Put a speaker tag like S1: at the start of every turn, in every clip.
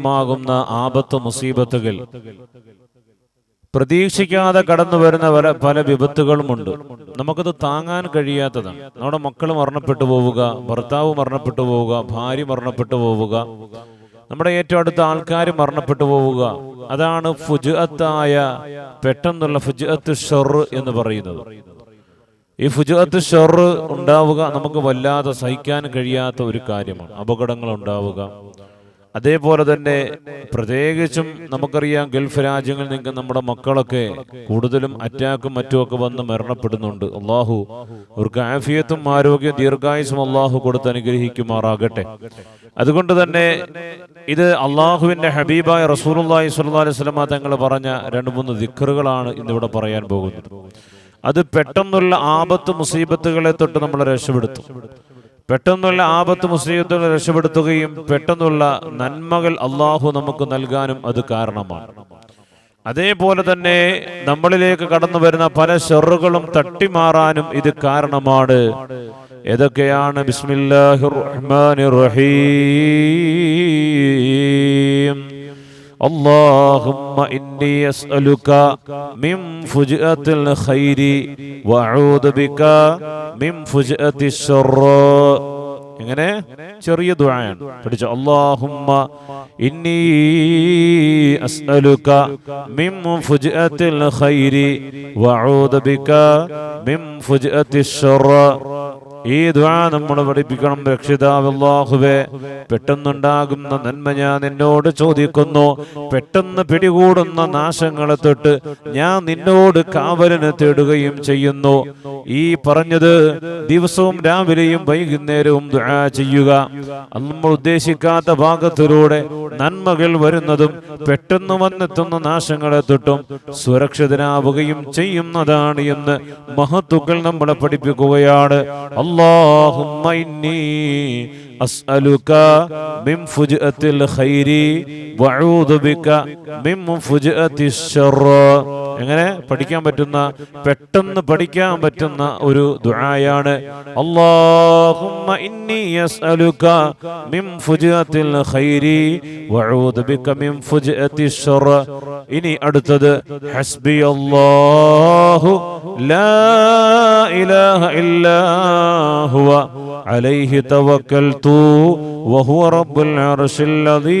S1: മാകുന്ന ആപത്ത് മുസീബത്തുകൾ. പ്രതീക്ഷിക്കാതെ കടന്നു വരുന്ന പല പല വിപത്തുകളുമുണ്ട്. നമുക്കത് താങ്ങാൻ കഴിയാത്തതാണ്. നമ്മുടെ മക്കൾ മരണപ്പെട്ടു പോവുക ഭർത്താവ് മരണപ്പെട്ടു പോവുക ഭാര്യ മരണപ്പെട്ടു പോവുക നമ്മുടെ ഏറ്റവും അടുത്ത ആൾക്കാർ മരണപ്പെട്ടു പോവുക. അതാണ് ഫുജുഅത്തായ പെട്ടെന്നുള്ള ഫുജുഅത്ത് ഷൊറ് എന്ന് പറയുന്നത്. ഈ ഫുജുഅത്ത് ഷൊറ് ഉണ്ടാവുക നമുക്ക് വല്ലാതെ സഹിക്കാൻ കഴിയാത്ത ഒരു കാര്യമാണ്. അപകടങ്ങൾ ഉണ്ടാവുക. അതേപോലെ തന്നെ പ്രത്യേകിച്ചും നമുക്കറിയാം ഗൾഫ് രാജ്യങ്ങളിൽ നിന്ന് നമ്മുടെ മക്കളൊക്കെ കൂടുതലും അറ്റാക്കും മറ്റുമൊക്കെ വന്ന് മരണപ്പെടുന്നുണ്ട്. അള്ളാഹു അവർക്ക് ആഫിയത്തും ആരോഗ്യവും ദീർഘായുസും അള്ളാഹു കൊടുത്ത് അനുഗ്രഹിക്കുമാറാകട്ടെ. അതുകൊണ്ട് തന്നെ ഇത് അള്ളാഹുവിന്റെ ഹബീബായ റസൂലുള്ളാഹി സ്വല്ലല്ലാഹി അലൈഹി തങ്ങൾ പറഞ്ഞ രണ്ട് മൂന്ന് ദിക്റുകളാണ് ഇന്നിവിടെ പറയാൻ പോകുന്നത്. അത് പെട്ടെന്നുള്ള ആപത്ത് മുസീബത്തുകളെ തൊട്ട് നമ്മളെ രക്ഷപ്പെടുത്തും. പെട്ടെന്നുള്ള ആപത്ത് മുസ്ലിത്തുകളെ രക്ഷപ്പെടുത്തുകയും പെട്ടെന്നുള്ള നന്മകൾ അള്ളാഹു നമുക്ക് നൽകാനും അത് കാരണമാണ്. അതേപോലെ തന്നെ നമ്മളിലേക്ക് കടന്നു വരുന്ന പല ഷെറുകളും തട്ടിമാറാനും ഇത് കാരണമാണ്. ഏതൊക്കെയാണ്? ബിസ്മില്ലാഹിർ റഹ്മാനിർ റഹീം. اللهم إني أسألك من فجأة الخير وأعوذ بك من فجأة الشر എങ്ങനെ ചെറിയ ദുആയാണ് പഠിച്ച അല്ലാഹുമ്മ ഇന്നി അസ്അലുക മിൻ ഫുജ്അത്തിൽ ഖൈരി വഅഊദു ബിക മിൻ ഫുജ്അത്തിൽ ശർറ ഈ ദ്വാ നമ്മൾ പഠിപ്പിക്കണം രക്ഷിതാവല്ലാഹുവേ. പെട്ടെന്നുണ്ടാകുന്ന നന്മ ഞാൻ നിന്നോട് ചോദിക്കുന്നു. പെട്ടെന്ന് പിടികൂടുന്ന നാശങ്ങളെ തൊട്ട് ഞാൻ നിന്നോട് കാവലിന് തേടുകയും ചെയ്യുന്നു. ഈ പറഞ്ഞത് ദിവസവും രാവിലെയും വൈകുന്നേരവും ദുആ ചെയ്യുക. നമ്മൾ ഉദ്ദേശിക്കാത്ത ഭാഗത്തിലൂടെ നന്മകൾ വരുന്നതും പെട്ടെന്ന് വന്നെത്തുന്ന നാശങ്ങളെ തൊട്ടും സുരക്ഷിതനാവുകയും ചെയ്യുന്നതാണ് എന്ന് മഹത്തുക്കൾ നമ്മളെ പഠിപ്പിക്കുകയാണ്. اللهم إني أسألك من فجأة الخير وأعوذ بك من فجأة الشر എങ്ങനെ പഠിക്കാൻ പറ്റുന്ന പെട്ടെന്ന് പഠിക്കാൻ പറ്റുന്ന ഒരു ദുആയാണ്. അല്ലാഹുമ്മ ഇന്നി യസ്അലുക മിൻ ഫുജ്അത്തിൽ ഖൈരി വഅഊദു ബിക മിൻ ഫുജ്അത്തി ശർ. ഇനി അടുത്തത് ഹസ്ബി അല്ലാഹു ലാ ഇലാഹ ഇല്ലാ ഹുവ അലൈഹി തവക്കൽതു വഹുവ റബ്ബുൽ അർശിൽ അദീം.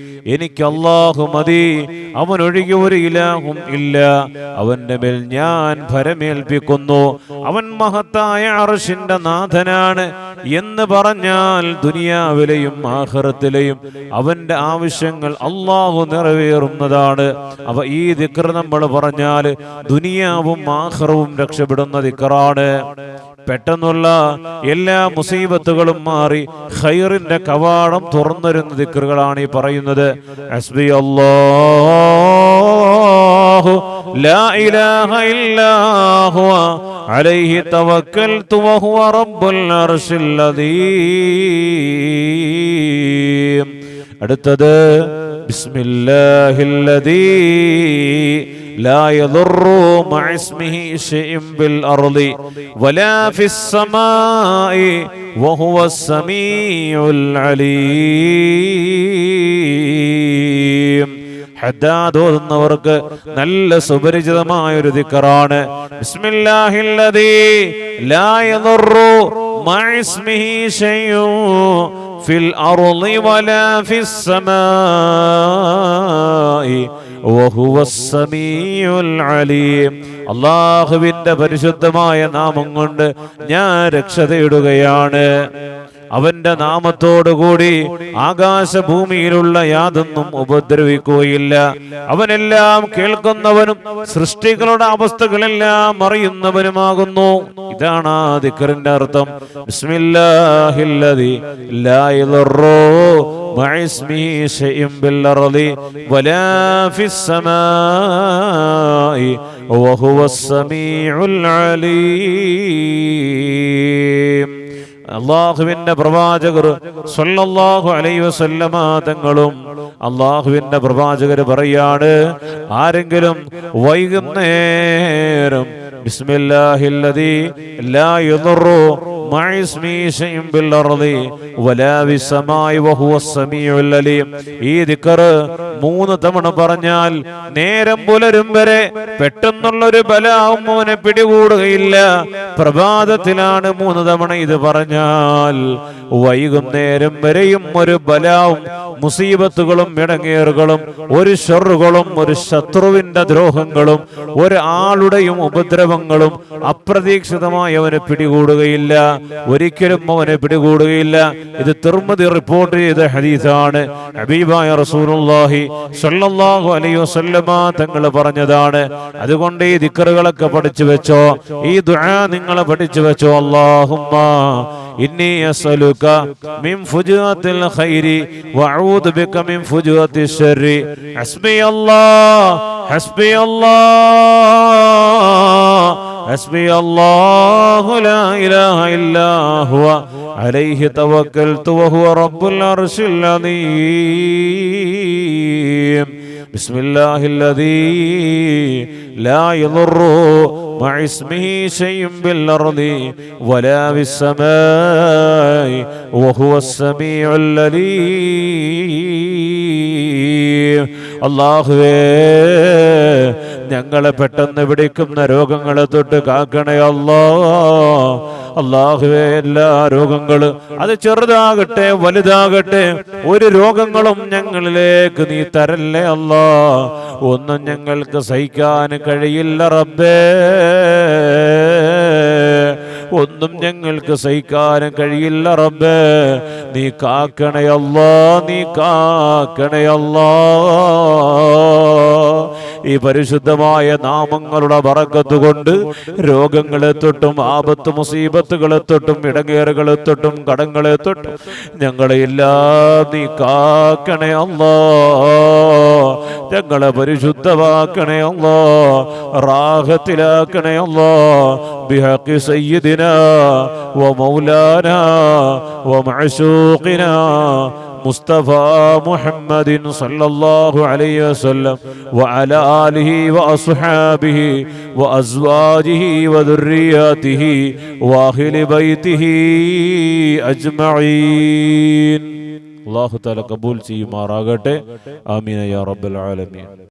S1: എനിക്ക് അള്ളാഹു മതി. അവനൊഴികെ ഒരു ഇലാഹും ഇല്ല. അവന്റെ മേൽ ഞാൻ ഭരമേൽപ്പിക്കുന്നു. അവൻ മഹത്തായ അർഷിന്റെ നാഥനാണ്. എന്ന് പറഞ്ഞാൽ ദുനിയാവിലെയും ആഹ്റത്തിലെയും അവന്റെ ആവശ്യങ്ങൾ അള്ളാഹു നിറവേറുന്നതാണ്. അവ ഈ ദിക്കർ നമ്മൾ പറഞ്ഞാൽ ദുനിയാവും ആഹ്റവും രക്ഷപ്പെടുന്ന ദിക്കറാണ് പെട്ടെന്നുള്ള എല്ലാ മുസീബത്തുകളും മാറി ഖൈറിന്റെ കവാടം തുറന്നിരുന്ന ദിക്കറുകളാണ് ഈ പറയുന്നത്. ഹസ്ബി അല്ലാഹു ലാ ഇലാഹ ഇല്ലാ ഹുവ അലൈഹി തവക്കൽതു വഹുവ റബ്ബുൽ അർശിൽ അദീം അടുത്തത് ബിസ്മില്ലാഹില്ലദീ لا يضر مع اسمه شيء بالأرض ولا في السماء وهو السميع العليم ഹദ്ദാദ് നല്ല സുപരിചിതമായ ഒരു ദിക്കറാണ്. ബിസ്മില്ലാഹില്ലദീ ലാ യദുറു മഅ ഇസ്മിഹി ശൈഉൻ ഫിൽ അർളി വലാ ഫിസ് അലീം. അള്ളാഹുവിന്റെ പരിശുദ്ധമായ നാമം കൊണ്ട് ഞാൻ രക്ഷ തേടുകയാണ്. അവന്റെ നാമത്തോടുകൂടി ആകാശഭൂമിയിലുള്ള യാതൊന്നും ഉപദ്രവിക്കുകയില്ല അവനെല്ലാം കേൾക്കുന്നവനും സൃഷ്ടികളുടെ അവസ്ഥകളെല്ലാം അറിയുന്നവനുമാകുന്നു ഇതാണ് ആ ദിക്കറിന്റെ അർത്ഥം ബിസ്മില്ലാഹില്ലദി ലാ യദുറു مع اسمه شيء بالأرض ولا في السماء وهو السميع العليم അള്ളാഹുവിന്റെ പ്രവാചകർ സല്ലല്ലാഹു അലൈഹി വസല്ലമ തങ്ങളും അള്ളാഹുവിന്റെ പ്രവാചകർ പറയാണ് ആരെങ്കിലും വൈകുന്നേരം ബിസ്മില്ലാഹില്ലദീ ലാ لا يضر مع اسمه ബിൽ അർളി വലാ بالسماء وهو സമീഉൽ അലീം. ഈ ദിക്ർ മൂന്ന് തവണ പറഞ്ഞാൽ നേരം പുലരും വരെ പെട്ടെന്നുള്ള ഒരു ബലാവും അവനെ പിടികൂടുകയില്ല. പ്രഭാതത്തിലാണ് മൂന്ന് തവണ ഇത് പറഞ്ഞാൽ വൈകുന്നേരം വരെയും ഒരു ബലാവും മുസീബത്തുകളും ഇടങ്ങേറുകളും ഒരു ഷെറുകളും ഒരു ശത്രുവിന്റെ ദ്രോഹങ്ങളും ഒരാളുടെയും ഉപദ്രവങ്ങളും അപ്രതീക്ഷിതമായി അവനെ പിടികൂടുകയില്ല. ഒരിക്കലും അവനെ പിടികൂടുകയില്ല. ഇത് തിർമതി റിപ്പോർട്ട് ചെയ്ത ഹദീസാണ്. ഹബീബായ റസൂലുള്ളാഹി സ്വല്ലല്ലാഹു അലൈഹി വസല്ലമ തങ്ങൾ പറഞ്ഞതാണ്. അതുകൊണ്ട് ഈ ദിക്കറുകളൊക്കെ പഠിച്ചു വെച്ചോ ഈ ദുആ നിങ്ങൾ പഠിച്ചു വെച്ചോ അല്ലാഹുമ്മ إني أسألك من فجوة الخير وأعوذ بك من فجوة الشر حسبي الله حسبي الله حسبي الله لا إله إلا هو عليه توكلت وهو رب العرش العظيم بسم الله الذي لا يضر مع اسمه شيء بالأرض ولا بالسماء وهو السميع الذي الله ഞങ്ങളെ പെട്ടെന്ന് പിടിക്കുന്ന രോഗങ്ങളെ തൊട്ട് കാക്കണേ അല്ലോ. അള്ളാഹുവേ എല്ലാ രോഗങ്ങളും അത് ചെറുതാകട്ടെ വലുതാകട്ടെ ഒരു രോഗങ്ങളും ഞങ്ങളിലേക്ക് നീ തരല്ലേ അല്ലോ. ഒന്നും ഞങ്ങൾക്ക് സഹിക്കാൻ കഴിയില്ല റബ്ബേ. ഒന്നും ഞങ്ങൾക്ക് സഹിക്കാൻ കഴിയില്ല റബ്ബേ. നീ കാക്കണയല്ലോ നീ കാക്കണയല്ലാ ഈ പരിശുദ്ധമായ നാമങ്ങളുടെ വറക്കത്ത് കൊണ്ട് രോഗങ്ങളെ തൊട്ടും ആപത്ത് മുസീബത്തുകളെ തൊട്ടും ഇടങ്ങേറുകളെ തൊട്ടും കടങ്ങളെ തൊട്ടും ഞങ്ങളെ നീ കാക്കണേ അല്ലോ. ഞങ്ങളെ പരിശുദ്ധമാക്കണേ അല്ലോ. റാഹത്തിലാക്കണേ അല്ലോ. ബിഹഖി സയ്യിദിനാ വ മൗലാന വ മഅശൂഖിന محمد صلى الله عليه وسلم وعلى آله وأصحابه وأزواجه وذرياته وأهل بيته أجمعين الله تعالى قبول سيما راغته آمين يا رب العالمين